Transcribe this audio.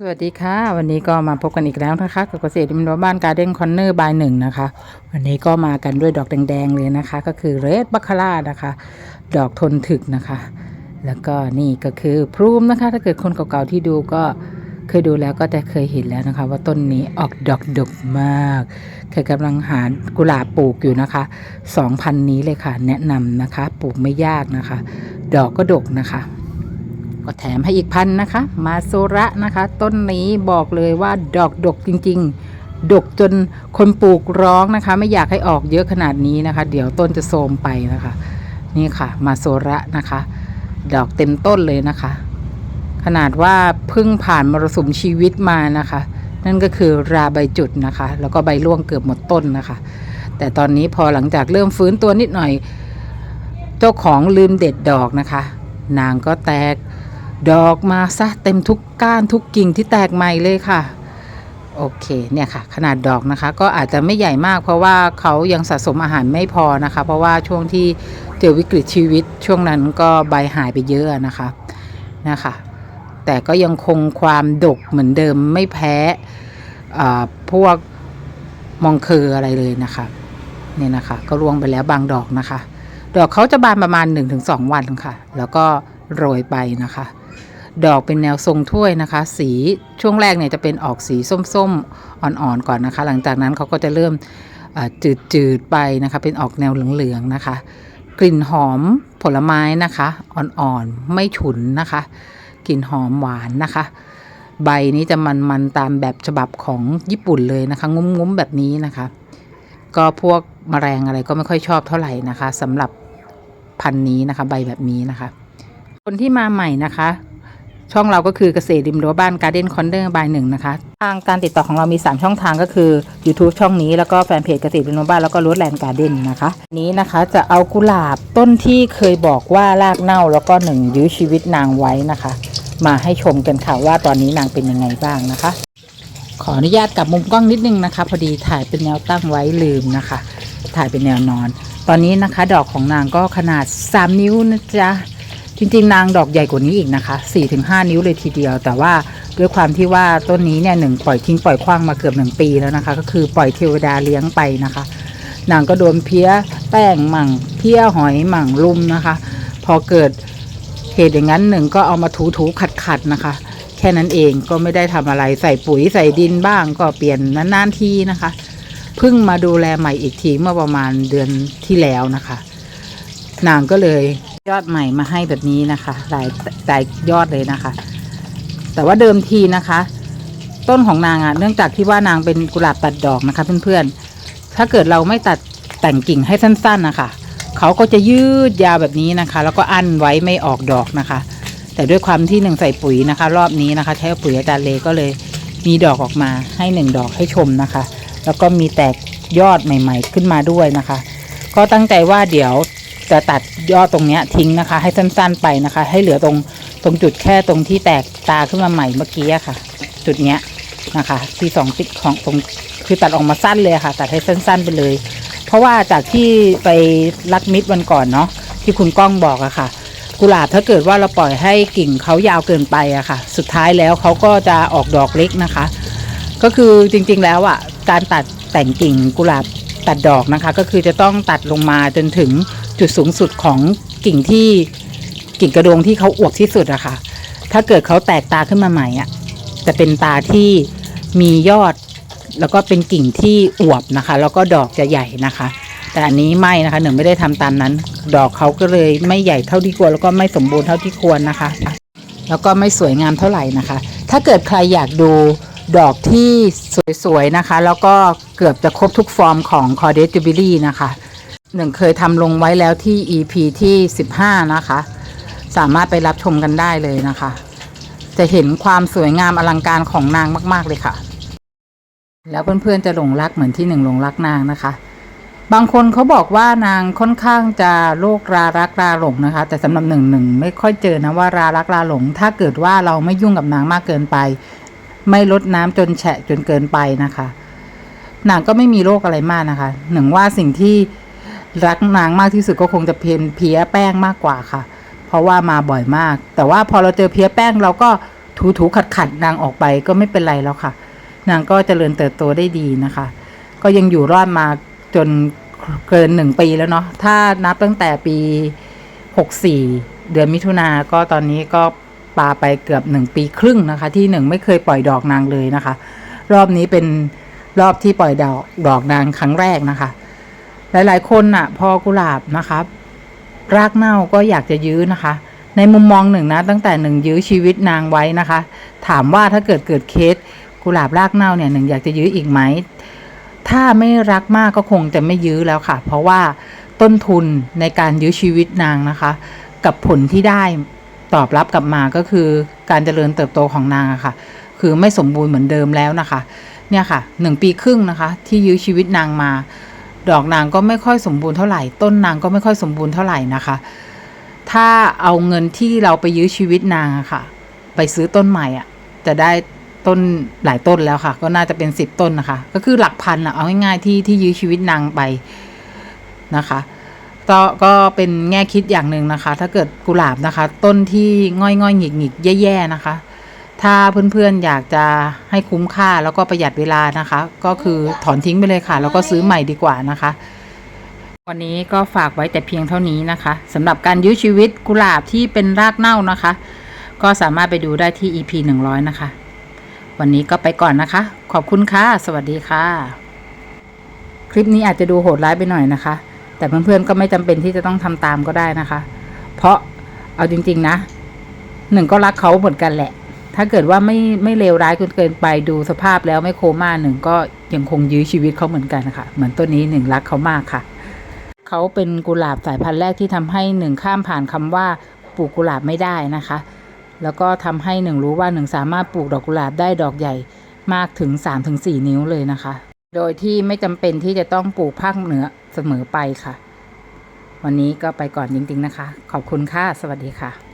สวัสดีค่ะ วันนี้ก็มาพบกันอีกแล้วนะคะ กับเกษตรอิมโบ้านการเด้นคอนเนอร์บายหนึ่งนะคะ วันนี้ก็มากันด้วยดอกแดง ๆ เลยนะคะ ก็คือเรดบัคคาร่านะคะ ดอกทนถึกนะคะ แล้วก็นี่ก็คือพรูมนะคะ ถ้าเกิดคนเก่าๆที่ดูก็เคยดูแล้วก็จะเคยเห็นแล้วนะคะ ว่าต้นนี้ออกดอกดกมากเคยกำลังหากุหลาบปลูกอยู่นะคะสองพันนี้เลยค่ะ แนะนำนะคะ ปลูกไม่ยากนะคะ ดอกก็ดกนะคะ ก็แถมให้อีกพันนะคะ มาโซระนะคะ ต้นนี้บอกเลยว่าดอกดกจริง ๆ ดกจนคนปลูกร้องนะคะ ไม่อยากให้ออกเยอะขนาดนี้นะคะ เดี๋ยวต้นจะโทรมไปนะคะ นี่ค่ะ มาโซระนะคะ ดอกเต็มต้นเลยนะคะ ขนาดว่าเพิ่งผ่านมรสุมชีวิตมานะคะ นั่นก็คือราใบจุดนะคะ แล้วก็ใบร่วงเกือบหมดต้นนะคะ แต่ตอนนี้พอหลังจากเริ่มฟื้นตัวนิดหน่อย เจ้าของลืมเด็ดดอกนะคะ นางก็แตก ดอกมาซะเต็มทุกก้านทุกกิ่งที่แตกใหม่เลยค่ะ โอเคเนี่ยค่ะ ขนาดดอกนะคะ ก็อาจจะไม่ใหญ่มาก เพราะว่าเขายังสะสมอาหารไม่พอนะคะ เพราะว่าช่วงที่เจอวิกฤตชีวิต ช่วงนั้นก็ใบหายไปเยอะนะคะนะคะ แต่ก็ยังคงความดกเหมือนเดิมไม่แพ้พวกมองเคออะไรเลยนะคะเนี่ยนะคะ ก็ร่วงไปแล้วบางดอกนะคะ ดอกเขาจะบานประมาณ 1-2 วันค่ะ แล้วก็โรยไปนะคะ ดอกเป็นแนวทรงถ้วยนะคะ สีช่วงแรกเนี่ยจะเป็นออกสีส้มๆอ่อนๆก่อนนะคะ หลังจากนั้นเขาก็จะเริ่มจืดๆไปนะคะ เป็นออกแนวเหลืองๆนะคะ กลิ่นหอมผลไม้นะคะอ่อนๆไม่ฉุนนะคะ กลิ่นหอมหวานนะคะ ใบนี้จะมันๆตามแบบฉบับของญี่ปุ่นเลยนะคะงุ้มๆแบบนี้นะคะ ก็พวกแมลงอะไรก็ไม่ค่อยชอบเท่าไหร่นะคะสำหรับพันนี้นะคะ ใบแบบนี้นะคะ คนที่มาใหม่นะคะ ช่องเราก็คือเกษตรริมรั้วบ้านการ์เด้นคอนเนอร์บายหนึ่งนะคะ ทางการติดต่อของเรามี 3 ช่องทางก็คือ YouTube ช่องนี้แล้วก็แฟนเพจเกษตรริมรั้วบ้านแล้วก็รถแลนด์การ์เด้นนะคะนนี้นะคะจะเอากุหลาบต้นที่เคยบอกว่ารากเน่าแล้วก็หนึ่งยื้อชีวิตนางไว้นะคะ มาให้ชมกันค่ะว่าตอนนี้นางเป็นยังไงบ้างนะคะ ขออนุญาตกลับมุมกล้องนิดนึงนะคะ พอดีถ่ายเป็นแนวตั้งไว้ลืมนะคะ ถ่ายเป็นแนวนอน ตอนนี้นะคะ ดอกของนางก็ขนาด 3 นิ้วนะจ๊ะ จริงๆ นางดอกใหญ่กว่านี้อีกนะคะ 4-5 นิ้วเลยทีเดียว แต่ว่าด้วยความที่ว่าต้นนี้เนี่ยหนึ่งปล่อยทิ้งปล่อยคว้างมาเกือบหนึ่งปีแล้วนะคะ ก็คือปล่อยเทวดาเลี้ยงไปนะคะ นางก็โดนเพี้ยแป้งหมั่งเพี้ยหอยหมั่งลุมนะคะ พอเกิดเหตุอย่างนั้นหนึ่งก็เอามาถูถูขัดขัดๆนะคะ แค่นั้นเองก็ไม่ได้ทำอะไรใส่ปุ๋ยใส่ดินบ้างก็เปลี่ยนนานๆทีนะคะเพิ่งมาดูแลใหม่อีกทีเมื่อประมาณเดือนที่แล้วนะคะ นางก็เลย ยอดใหม่มาให้แบบนี้นะคะ หลายหลายยอดเลยนะคะ แต่ว่าเดิมทีนะคะ ต้นของนางอะ่ะเนื่องจากที่ว่านางเป็นกุหลาบตัดดอกนะคะเพื่อนๆถ้าเกิดเราไม่ตัดแต่งกิ่งให้สั้นๆนะคะเขาก็จะยืดยาวแบบนี้นะคะ แล้วก็อั้นไว้ไม่ออกดอกนะคะ แต่ด้วยความที่หนึ่งใส่ปุ๋ยนะคะ รอบนี้นะคะ ใช้ปุ๋ยอาจารย์เลก็เลยมีดอกออกมาให้หนึ่งดอกให้ชมนะคะ แล้วก็มีแตกยอดใหม่ ๆ ขึ้นมาด้วยนะคะ ก็ตั้งใจว่าเดี๋ยว จะตัดยอดตรงเนี้ยทิ้งนะคะ ให้สั้นๆไปนะคะ ให้เหลือตรงตรงจุดแค่ตรงที่แตกตาขึ้นมาใหม่เมื่อกี้อะค่ะ จุดเนี้ยนะคะที่สองติดของตรงคือตัดออกมาสั้นเลยค่ะ ตัดให้สั้นๆไปเลย เพราะว่าจากที่ไปรักมิตรวันก่อนเนาะที่คุณก้องบอกอะค่ะ กุหลาบถ้าเกิดว่าเราปล่อยให้กิ่งเขายาวเกินไปอะค่ะ สุดท้ายแล้วเขาก็จะออกดอกเล็กนะคะ ก็คือจริงๆแล้วอะการตัดแต่งกิ่งกุหลาบตัดดอกนะคะ ก็คือจะต้องตัดลงมาจนถึง จุดสูงสุดของกิ่งที่กิ่งกระโดงที่เขาอวบที่สุดอะค่ะ ถ้าเกิดเขาแตกตาขึ้นมาใหม่อะจะเป็นตาที่มียอด แล้วก็เป็นกิ่งที่อวบนะคะ แล้วก็ดอกจะใหญ่นะคะ แต่อันนี้ไม่นะคะหนึ่งไม่ได้ทำตามนั้น ดอกเขาก็เลยไม่ใหญ่เท่าที่ควรแล้วก็ไม่สมบูรณ์เท่าที่ควรนะคะ แล้วก็ไม่สวยงามเท่าไหร่นะคะ ถ้าเกิดใครอยากดูดอกที่สวยๆนะคะ แล้วก็เกือบจะครบทุกฟอร์มของ c o r d e t Jubilee นะคะ หนึ่งเคยทำลงไว้แล้วที่ EP ที่ 15 นะคะ สามารถไปรับชมกันได้เลยนะคะ จะเห็นความสวยงามอลังการของนางมาก ๆ เลยค่ะ แล้วเพื่อนๆจะหลงรักเหมือนที่หนึ่งหลงรักนางนะคะ บางคนเขาบอกว่านางค่อนข้างจะโรครารักราหลงนะคะ แต่สำหรับหนึ่งหนึ่งไม่ค่อยเจอนะว่ารารักราหลง ถ้าเกิดว่าเราไม่ยุ่งกับนางมากเกินไป ไม่ลดน้ำจนแฉะจนเกินไปนะคะนางก็ไม่มีโรคอะไรมากนะคะ หนึ่งว่าสิ่งที่ รักนางมากที่สุดก็คงจะเพียนเพี้ยแป้งมากกว่าค่ะ เพราะว่ามาบ่อยมาก แต่ว่าพอเราเจอเพี้ยแป้งเราก็ถูถูขัดขัดๆนางออกไปก็ไม่เป็นไรแล้วค่ะ นางก็เจริญเติบโตได้ดีนะคะ ก็ยังอยู่รอดมาจนเกินหนึ่งปีแล้วเนาะถ้านับตั้งแต่ปีหกสี่เดือนมิถุนาก็ตอนนี้ก็ปาไปเกือบหนึ่งปีครึ่งนะคะ ที่หนึ่งไม่เคยปล่อยดอกนางเลยนะคะ รอบนี้เป็นรอบที่ปล่อยดอกดอกนางครั้งแรกนะคะ หลาย ๆ คนน่ะ พอกุหลาบนะคะรากเน่าก็อยากจะยื้อนะคะ ในมุมมองหนึ่งนะ ตั้งแต่หนึ่งยื้อชีวิตนางไว้นะคะ ถามว่าถ้าเกิดเกิดเคสกุหลาบรากเน่าเนี่ยหนึ่งอยากจะยื้ออีกไหมถ้าไม่รักมากก็คงจะไม่ยื้อแล้วค่ะ เพราะว่าต้นทุนในการยื้อชีวิตนางนะคะ กับผลที่ได้ตอบรับกลับมาก็คือการเจริญเติบโตของนางอะค่ะ คือไม่สมบูรณ์เหมือนเดิมแล้วนะคะ เนี่ยค่ะหนึ่งปีครึ่งนะคะ ที่ยื้อชีวิตนางมา ดอกนางก็ไม่ค่อยสมบูรณ์เท่าไหร่ ต้นนางก็ไม่ค่อยสมบูรณ์เท่าไหร่นะคะ ถ้าเอาเงินที่เราไปยื้อชีวิตนางอะค่ะ ไปซื้อต้นใหม่อะจะได้ต้นหลายต้นแล้วค่ะ ก็น่าจะเป็นสิบต้นนะคะ ก็คือหลักพันอะเอาง่ายๆที่ที่ยื้อชีวิตนางไปนะคะก็ก็เป็นแง่คิดอย่างหนึ่งนะคะ ถ้าเกิดกุหลาบนะคะ ต้นที่ง่อยง่อยหงิกหงิกแย่ๆนะคะ ถ้าเพื่อนๆอยากจะให้คุ้มค่าแล้วก็ประหยัดเวลานะคะ ก็คือถอนทิ้งไปเลยค่ะ แล้วก็ซื้อใหม่ดีกว่านะคะ วันนี้ก็ฝากไว้แต่เพียงเท่านี้นะคะสำหรับการยื้อชีวิตกุหลาบที่เป็นรากเน่านะคะ ก็สามารถไปดูได้ที่ EP 100 นะคะ วันนี้ก็ไปก่อนนะคะ ขอบคุณค่ะ สวัสดีค่ะ คลิปนี้อาจจะดูโหดร้ายไปหน่อยนะคะ แต่เพื่อนๆก็ไม่จำเป็นที่จะต้องทำตามก็ได้นะคะ เพราะเอาจริง ๆ นะหนึ่งก็รักเขาเหมือนกันแหละ ถ้าเกิดว่าไม่ไม่เลวร้ายจนเกินไปดูสภาพแล้วไม่โคม่าหนึ่งก็ยังคงยื้อชีวิตเขาเหมือนกันนะคะเหมือนต้นนี้หนึ่งรักเขามากค่ะ เขาเป็นกุหลาบสายพันธุ์แรกที่ทำให้หนึ่งข้ามผ่านคำว่าปลูกกุหลาบไม่ได้นะคะ แล้วก็ทำให้หนึ่งรู้ว่าหนึ่งสามารถปลูกดอกกุหลาบได้ดอกใหญ่มากถึง 3-4 นิ้วเลยนะคะ โดยที่ไม่จำเป็นที่จะต้องปลูกภาคเหนือเสมอไปค่ะ วันนี้ก็ไปก่อนจริงๆนะคะ ขอบคุณค่ะ สวัสดีค่ะ